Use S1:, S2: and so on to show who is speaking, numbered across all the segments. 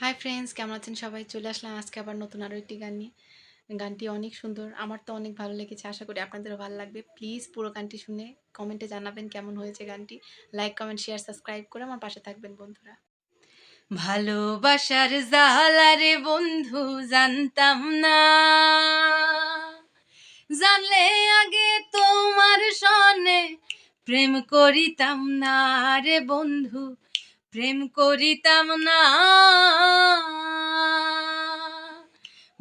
S1: Hi friends কেমন আছেন সবাই? চলে আসলাম আজকে আবার নতুন আরও একটি গান নিয়ে। গানটি অনেক সুন্দর, আমার তো অনেক ভালো লেগেছে, আশা করি আপনাদেরও ভালো লাগবে। প্লিজ পুরো গানটি শুনে কমেন্টে জানাবেন কেমন হয়েছে গানটি। লাইক কমেন্ট শেয়ার সাবস্ক্রাইব করে আমার পাশে থাকবেন বন্ধুরা। ভালোবাসার জালারে বন্ধু, জানতাম না। জানলে আগে তোমার সনে প্রেম করিতাম না রে বন্ধু। প্রেম করিতাম না।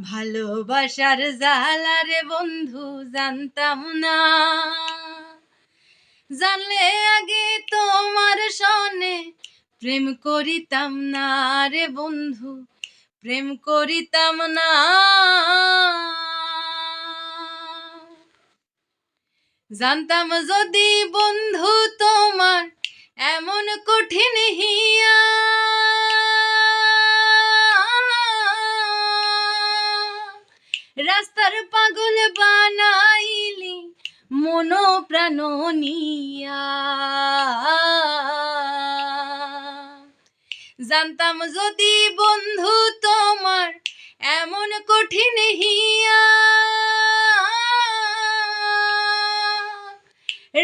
S1: ভালোবাসার জালারে বন্ধু, জানতাম না। জানলে আগে তোমার সনে প্রেম করিতাম না রে বন্ধু, প্রেম করিতাম না। জানতাম যদি বন্ধু তোমার এমন কঠিন রাস্তার পাগল বানাইলি মনো প্রাণ নিয়া। জানতাম যদি বন্ধু তোমার এমন কঠিন হিয়া।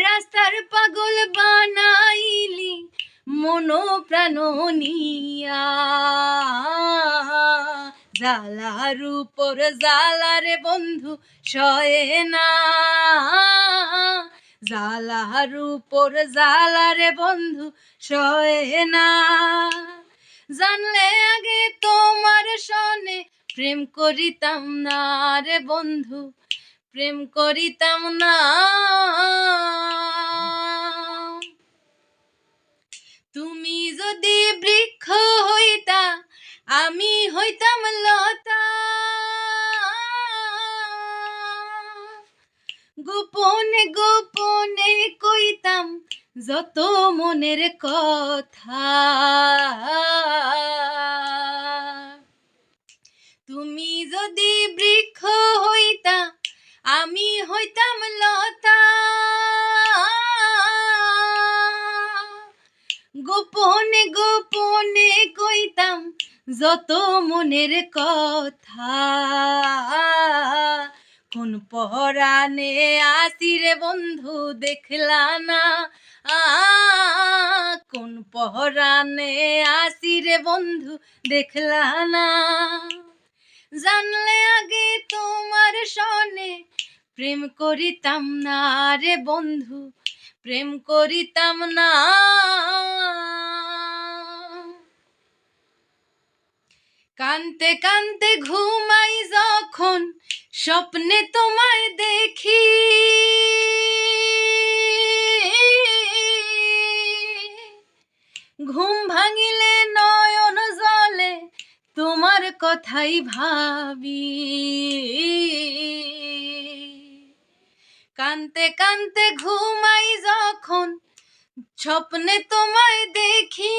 S1: রাস্তার পাগল বানাইলি মনো প্রাণ নিয়া। জালার উপর জালারে বন্ধু সয়ে না। জালার উপর জালারে বন্ধু সয়ে না। জানলে আগে তোমার সনে প্রেম করিতাম না রে বন্ধু, প্রেম করিতাম না। যদি বৃক্ষ হইতা, আমি হইতাম লতা। গোপনে গোপনে কইতাম যত মনের কথা। তুমি যদি বৃক্ষ গোপনে গোপনে কইতাম যত মনের কথা। কোন পহরানে আসিরে বন্ধু, দেখলা না। কোন পহরানে আসিরে বন্ধু, দেখলা না। জানলে আগে তোমার সনে প্রেম করিতাম না রে বন্ধু প্রেম করিতাম না। কানতে কানতে ঘুমাই যখন স্বপ্নে তোমায় দেখি। ঘুম ভাঙিলে নয়ন জলে তোমার কথাই ভাবি। কানতে কানতে ঘুমাই যখন স্বপ্নে তোমায় দেখি।